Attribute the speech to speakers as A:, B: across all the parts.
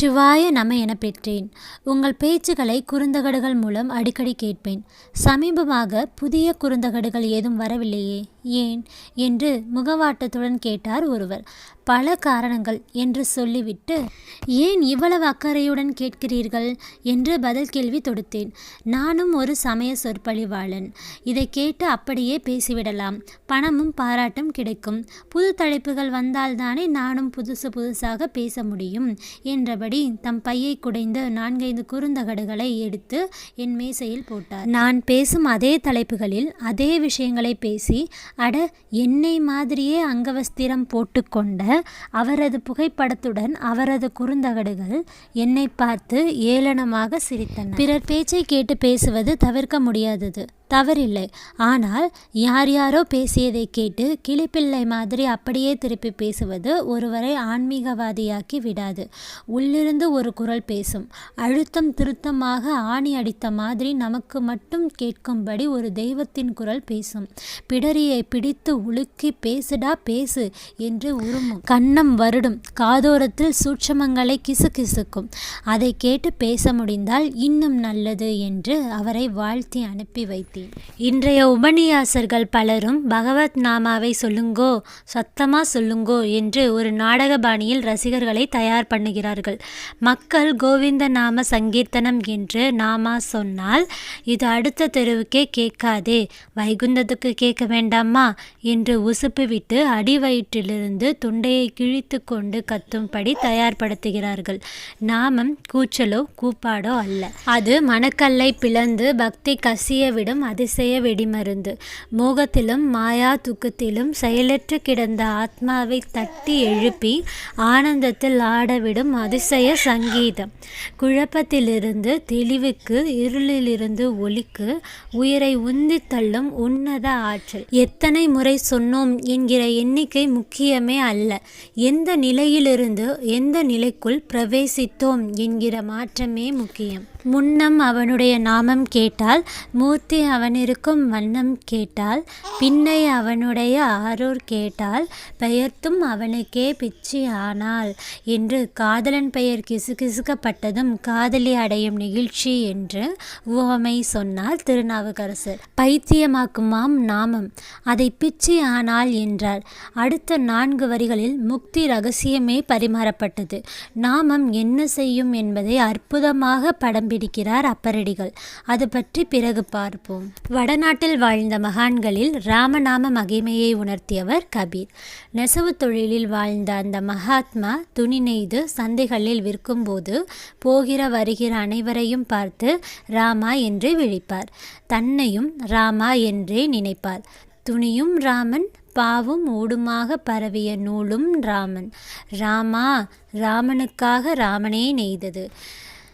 A: சிவாய நம என பெற்றேன். உங்கள் பேச்சுகளை குறுந்தகடுகள் மூலம் அடிக்கடி கேட்பேன். சமீபமாக புதிய குறுந்தகடுகள் ஏதும் வரவில்லையே. ஏன் என்று முகவாட்டத்துடன் கேட்டார் ஒருவர். பல காரணங்கள் என்று சொல்லிவிட்டு ஏன் இவ்வளவு அக்கறையுடன் கேட்கிறீர்கள்? என்று பதில் கேள்வி தொடுத்தேன். நானும் ஒரு சமய சொற்பொழிவாளன். இதை கேட்டு அப்படியே பேசிவிடலாம். பணமும் பாராட்டும் கிடைக்கும். புது தலைப்புகள் வந்தால்தானே நானும் புதுசு புதுசாக பேச முடியும் என்றபடி தம் பையை குடைந்து நான்கைந்து குறுந்தகடுகளை எடுத்து என் மேசையில் போட்டார். நான் பேசும் அதே தலைப்புகளில் அதே விஷயங்களை பேசி அட என்னை மாதிரியே அங்கவஸ்திரம் போட்டுக்கொண்ட அவரது புகைப்படத்துடன் அவரது குறுந்தகடுகள் என்னை பார்த்து ஏளனமாக சிரித்தன. பிறர் பேச்சை கேட்டு பேசுவது தவிர்க்க முடியாதது. தவறில்லை. ஆனால் யார் யாரோ பேசியதை கேட்டு கிளிப்பிள்ளை மாதிரி அப்படியே திருப்பி பேசுவது ஒருவரை ஆன்மீகவாதியாக்கி விடாது. உள்ளிருந்து ஒரு குரல் பேசும். அழுத்தம் திருத்தமாக ஆணி அடித்த மாதிரி நமக்கு மட்டும் கேட்கும்படி ஒரு தெய்வத்தின் குரல் பேசும். பிடரியை பிடித்து உலுக்கி பேசுடா பேசு என்று உருமும் கன்னம் வருடும். காதோரத்தில் சூட்சமங்களை கிசு கிசுக்கும். அதை கேட்டு பேச முடிந்தால் இன்னும் நல்லது என்று அவரை வாழ்த்தி அனுப்பி வைத்தேன் இன்றைய உபநியாசர்கள் பலரும் பகவத் நாமாவை சொல்லுங்கோ சத்தமா சொல்லுங்கோ என்று ஒரு நாடக பாணியில் ரசிகர்களை தயார் பண்ணுகிறார்கள். மக்கள் கோவிந்த நாம சங்கீர்த்தனம் என்று நாமா சொன்னால் இது அடுத்த தெருவுக்கே கேட்காதே வைகுந்தத்துக்கு கேட்க வேண்டாமா? என்று உசுப்பு விட்டு அடிவயிற்றிலிருந்து தொண்டையை கிழித்து கொண்டு கத்தும்படி தயார்படுத்துகிறார்கள். நாமம் கூச்சலோ கூப்பாடோ அல்ல. அது மணக்கல்லை பிளந்து பக்தி கசிய விடும் அதிசய வெடிமருந்து. மோகத்திலும் மாயா துக்கத்திலும் செயலற்று கிடந்த ஆத்மாவை தட்டி எழுப்பி ஆனந்தத்தில் ஆடவிடும் அதிசய சங்கீதம். குழப்பத்திலிருந்து தெளிவுக்கு இருளிலிருந்து ஒளிக்கு உயிரை உந்தி தள்ளும் உன்னத ஆற்றல். எத்தனை முறை சொன்னோம் என்கிற எண்ணிக்கை முக்கியமே அல்ல. எந்த நிலையிலிருந்து எந்த நிலைக்குள் பிரவேசித்தோம் என்கிற மாற்றமே முக்கியம். முன்னம் அவனுடைய நாமம் கேட்டால் மூர்த்தி அவனிருக்கும் வண்ணம் கேட்டால் பின்னை அவனுடைய ஆரூர் கேட்டால் பெயர்த்தும் அவனுக்கே பிச்சி ஆனாள் என்று காதலன் பெயர் கிசுகிசுக்கப்பட்டதும் காதலி அடையும் நிகழ்ச்சி என்று உவமை சொன்னார் திருநாவுக்கரசர். பைத்தியமாக்குமாம் நாமம். அதை பிச்சி ஆனாள் என்றார். அடுத்த நான்கு வரிகளில் முக்தி ரகசியமே பரிமாறப்பட்டது. நாமம் என்ன செய்யும் என்பதை அற்புதமாக படம் பிடிக்கிறார் அப்பரடிகள். அது பற்றி பிறகு பார்ப்போம். வடநாட்டில் வாழ்ந்த மகான்களில் ராமநாம மகிமையை உணர்த்தியவர் கபீர். நெசவு தொழிலில் வாழ்ந்த அந்த மகாத்மா துணி நெய்து சந்தைகளில் விற்கும்போது போகிற வருகிற அனைவரையும் பார்த்து ராமா என்று விழிப்பார். தன்னையும் ராமா என்றே நினைப்பார். துணியும் ராமன் பாவும் ஊடுமாக பரவிய நூலும் ராமன். ராமா ராமனுக்காக ராமனே நெய்தது.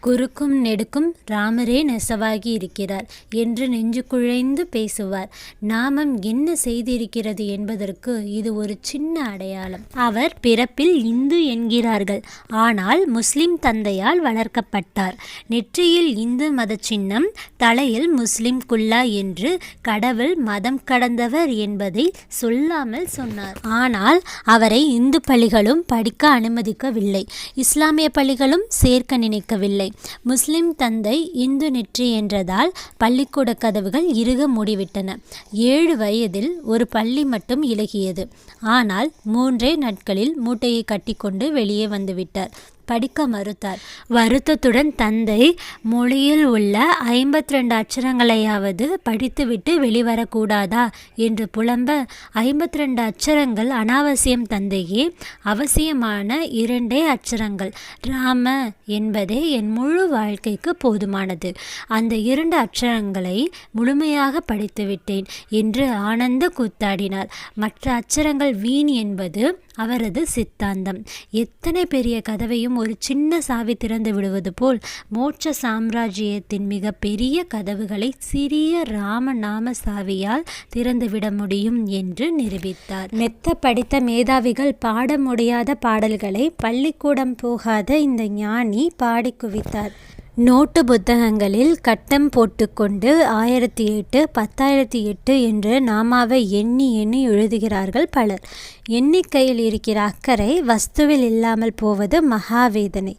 A: குறுக்கும் நெடுக்கும் ராமரே நெசவாகி இருக்கிறார் என்று நெஞ்சு குழைந்து பேசுவார். நாமம் என்ன செய்திருக்கிறது என்பதற்கு இது ஒரு சின்ன அடையாளம். அவர் பிறப்பில் இந்து என்கிறார்கள். ஆனால் முஸ்லிம் தந்தையால் வளர்க்கப்பட்டார். நெற்றியில் இந்து மத சின்னம் தலையில் முஸ்லிம் குல்லா என்று கடவுள் மதம் கடந்தவர் என்பதை சொல்லாமல் சொன்னார். ஆனால் அவரை இந்து பள்ளிகளும் படிக்க அனுமதிக்கவில்லை. இஸ்லாமிய பள்ளிகளும் சேர்க்க நினைக்கவில்லை. முஸ்லிம் தந்தை இந்து நெற்றி என்றதால் பள்ளிக்கூட கதவுகள் இறுக மூடிவிட்டன. ஏழு வயதில் ஒரு பள்ளி மட்டும் இலகியது. ஆனால் மூன்றே நாட்களில் மூட்டையை கட்டிக்கொண்டு வெளியே வந்துவிட்டார். படிக்க மறுத்தார். வருத்தத்துடன் தந்தை மொழியில் உள்ள ஐம்பத்தி ரெண்டு அச்சரங்களையாவது படித்துவிட்டு வெளிவரக்கூடாதா என்று புலம்ப ஐம்பத்தி ரெண்டு அச்சரங்கள் அனாவசியம் தந்தையே அவசியமான இரண்டே அச்சரங்கள். ராம என்பதே என் முழு வாழ்க்கைக்கு போதுமானது. அந்த இரண்டு அச்சரங்களை முழுமையாக படித்துவிட்டேன் என்று ஆனந்த கூத்தாடினார். மற்ற அச்சரங்கள் வீண் என்பது அவரது சித்தாந்தம். எத்தனை பெரிய கதவையும் ஒரு சின்ன சாவி திறந்து விடுவது போல் மோட்ச சாம்ராஜ்யத்தின் மிக பெரிய கதவுகளை சிறிய ராமநாம சாவியால் திறந்துவிட முடியும் என்று நிரூபித்தார். மெத்த படித்த மேதாவிகள் பாட முடியாத பாடல்களை பள்ளிக்கூடம் போகாத இந்த ஞானி பாடி குவித்தார். நோட்டு புத்தகங்களில் கட்டம் போட்டுக்கொண்டு ஆயிரத்தி எட்டு பத்தாயிரத்தி எட்டு என்று நாமாவை எண்ணி எண்ணி எழுதுகிறார்கள் பலர். எண்ணிக்கையில் இருக்கிற அக்கறை வஸ்துவில் இல்லாமல் போவது மகாவேதனை.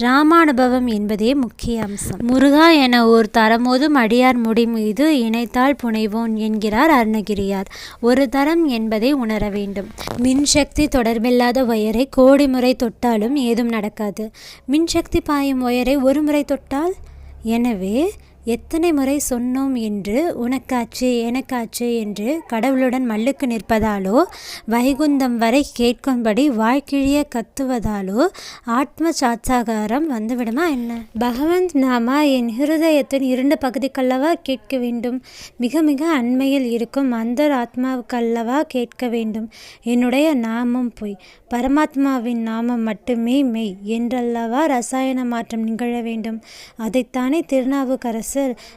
A: ராமானுபவம் என்பதே முக்கிய அம்சம். முருகா என ஓர் தரமோதும் அடியார் முடி மீது இணைத்தால் புனைவோன் என்கிறார் அருணகிரியார். ஒரு தரம் என்பதை உணர வேண்டும். மின்சக்தி தொடர்பில்லாத ஒயரை கோடி முறை தொட்டாலும் ஏதும் நடக்காது. மின்சக்தி பாயும் ஒயரை ஒரு முறை தொட்டால்? எனவே எத்தனை முறை சொன்னோம் என்று உனக்காச்சு எனக்காச்சு என்று கடவுளுடன் மல்லுக்கு நிற்பதாலோ வைகுந்தம் வரை கேட்கும்படி வாழ்க்கிழிய கத்துவதாலோ ஆத்ம சாட்சாகாரம் வந்துவிடுமா என்ன? பகவந்த் நாமா என் ஹிருதயத்தின் இரண்டு பகுதிக்கல்லவா கேட்க வேண்டும். மிக மிக அண்மையில் இருக்கும் அந்தர் ஆத்மாவுக்கல்லவா கேட்க வேண்டும். என்னுடைய நாமம் பொய் பரமாத்மாவின் நாமம் மட்டுமே மெய் என்றல்லவா ரசாயன மாற்றம் நிகழ வேண்டும். அதைத்தானே திருநாவுக்கரசு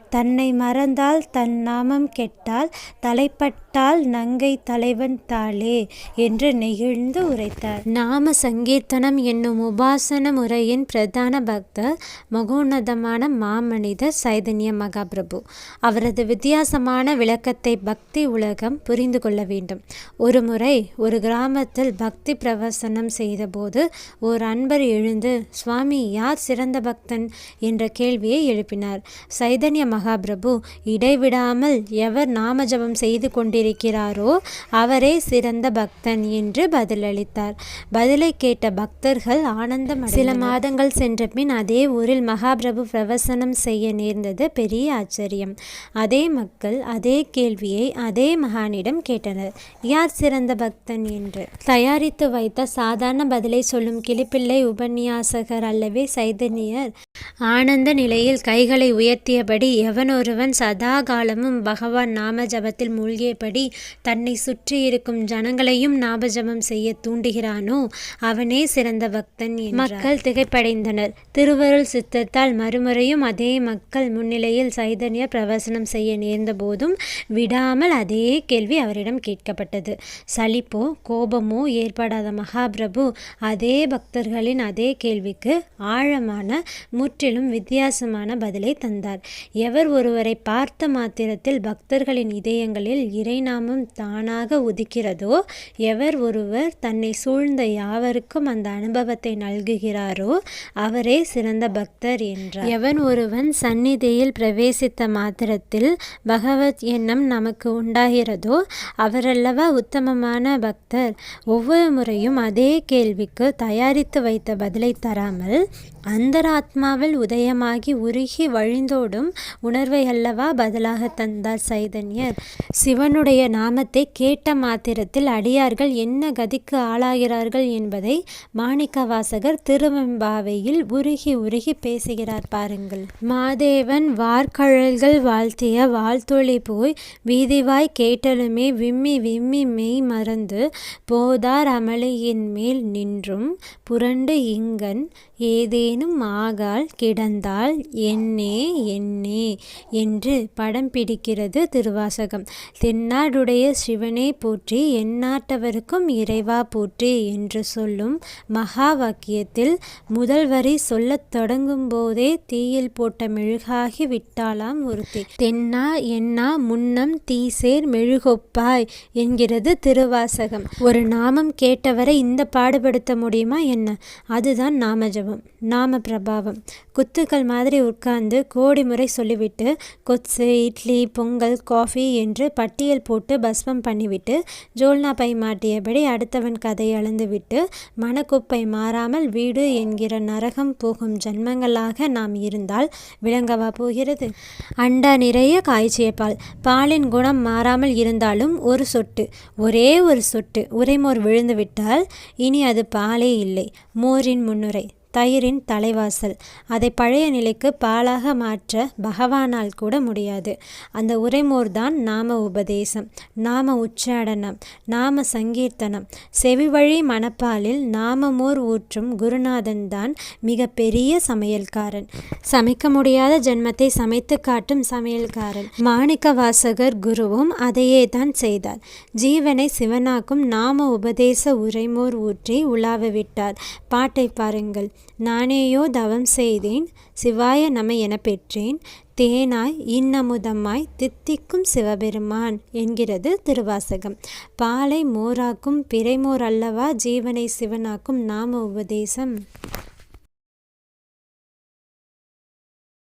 A: தன்னை மறந்தால் தன் நாமம் கெட்டால் தலைப்பட்ட தாள் நங்கை தலைவன் தாளே என்று நெகிழ்ந்து உரைத்தார். நாம சங்கீர்த்தனம் என்னும் உபாசன முறையின் பிரதான பக்தர் மகோன்னதமான மாமனிதர் சைதன்ய மகாபிரபு. அவரது வித்தியாசமான விளக்கத்தை பக்தி உலகம் புரிந்து கொள்ள வேண்டும். ஒரு முறை ஒரு கிராமத்தில் பக்தி பிரவசனம் செய்தபோது ஓர் அன்பர் எழுந்து சுவாமி யார் சிறந்த பக்தன்? என்ற கேள்வியை எழுப்பினார். சைதன்ய மகாபிரபு இடைவிடாமல் எவர் நாம ஜபம் செய்து கொண்டிருக்கிறாரோ அவரே சிறந்த பக்தன் என்று பதிலளித்தார். பதிலை கேட்ட பக்தர்கள் ஆனந்தம் சில மாதங்கள் சென்ற பின் அதே ஊரில் மகாபிரபு பிரவசனம் செய்ய நேர்ந்தது பெரிய ஆச்சரியம். அதே மக்கள் அதே கேள்வியை அதே மகானிடம் கேட்டனர். யார் சிறந்த பக்தன் என்று தயாரித்து வைத்த சாதாரண பதிலை சொல்லும் கிளிப்பிள்ளை உபன்யாசகர் அல்லவே சைதன்யர். ஆனந்த நிலையில் கைகளை உயர்த்தியபடி எவனொருவன் சதா காலமும் பகவான் நாம ஜபத்தில் மூழ்கியபடி செய்யும்படி தன்னை சுற்றி இருக்கும் ஜனங்களையும் நாமஜபம் செய்ய தூண்டுகிறானோ அவனே சிறந்த பக்தன் மக்கள் திகைப்படைந்தனர். திருவருள் சித்தத்தால் மறுமுறையும் அதே மக்கள் முன்னிலையில் சைதன்ய பிரவசனம் செய்ய நேர்ந்த போதும் விடாமல் அதே கேள்வி அவரிடம் கேட்கப்பட்டது. சலிப்போ கோபமோ ஏற்படாத மகாபிரபு அதே பக்தர்களின் அதே கேள்விக்கு ஆழமான முற்றிலும் வித்தியாசமான பதிலை தந்தார். எவர் ஒருவரை பார்த்த மாத்திரத்தில் பக்தர்களின் இதயங்களில் இறை பரிணாமம் தானாக உதிக்கிறதோ? எவர் ஒருவர் தன்னை சூழ்ந்த யாவருக்கும் அந்த அனுபவத்தை நல்குகிறாரோ அவரே சிறந்த பக்தர் என்றார். எவன் ஒருவன் சந்நிதியில் பிரவேசித்த மாத்திரத்தில் பகவத் எண்ணம் நமக்கு உண்டாகிறதோ அவரல்லவா உத்தமமான பக்தர். ஒவ்வொரு முறையும் அதே கேள்விக்கு தயாரித்து வைத்த பதிலை தராமல் அந்தராத்மாவில் உதயமாகி உருகி வழிந்தோடும் உணர்வை அல்லவா பதிலாக தந்தார் சைதன்யர். சிவனுடைய நாமத்தை கேட்ட மாத்திரத்தில் அடியார்கள் என்ன கதிக்கு ஆளாகிறார்கள் என்பதை மாணிக்கவாசகர் திருவெம்பாவையில் உருகி உருகி பேசுகிறார் பாருங்கள். மாதேவன் வார்கழல்கள் வாழ்த்திய வாழ்த்தொழி போய் வீதிவாய் கேட்டலுமே விம்மி விம்மி மெய் மறந்து போதார் அமளியின் மேல் நின்றும் புரண்டு இங்கன் ஏதேனும் ஆகால் கிடந்தால் என்னே என்னே என்று படம் பிடிக்கிறது திருவாசகம். தென்னா தென்னாடுடைய சிவனே போற்றி எந்நாட்டவருக்கும் இறைவா போற்றி என்று சொல்லும் மகா வாக்கியத்தில் முதல் வரி சொல்லத் தொடங்கும் போதே தீயில் போட்ட மெழுகாகி விட்டாலாம் ஒருத்தி. தென்னா என்னா முன்னம் தீசேர் மெழுகொப்பாய் என்கிறது திருவாசகம். ஒரு நாமம் கேட்டவரை இந்த பாடுபடுத்த முடியுமா என்ன? அதுதான் நாமஜபம் நாம பிரபாவம் குத்துக்கள் மாதிரி உட்கார்ந்து கோடி முறை சொல்லிவிட்டு கொத்து இட்லி பொங்கல் காஃபி என்று பட்டியல் போட்டு பஸ்மம் பண்ணிவிட்டு ஜோல்னா பை மாட்டியபடி அடுத்தவன் கதை அளந்துவிட்டு மனக்குப்பை மாறாமல் வீடு என்கிற நரகம் போகும் ஜன்மங்களாக நாம் இருந்தால் விளங்கவா போகிறது? அண்டா நிறைய காய்ச்சிய பால் பாலின் குணம் மாறாமல் இருந்தாலும் ஒரு சொட்டு ஒரே ஒரு சொட்டு உரைமோர் விழுந்துவிட்டால் இனி அது பாலே இல்லை. மோரின் முன்னுரை. தயிரின் தலைவாசல். அதை பழைய நிலைக்கு பாலாக மாற்ற பகவானால் கூட முடியாது. அந்த உரைமோர் தான் நாம உபதேசம் நாம உச்சாடனம் நாம சங்கீர்த்தனம். செவிவழி மணப்பாலில் நாமமோர் ஊற்றும் குருநாதன் தான் மிக பெரிய சமையல்காரன். சமைக்க முடியாத ஜென்மத்தை சமைத்து காட்டும் சமையல்காரன். மாணிக்க வாசகர் குருவும் அதையே தான் செய்தார். ஜீவனை சிவனாக்கும் நாம உபதேச உரைமோர் ஊற்றி உலாவ விட்டார். பாட்டை பாருங்கள்.
B: நானேயோ தவம் செய்தேன் சிவாய நம என பெற்றேன் தேனாய் இன்னமுதமாய் தித்திக்கும் சிவபெருமான் என்கிறது திருவாசகம். பாலை மோராக்கும் பிறைமோர் அல்லவா ஜீவனை சிவனாக்கும் நாம உபதேசம்.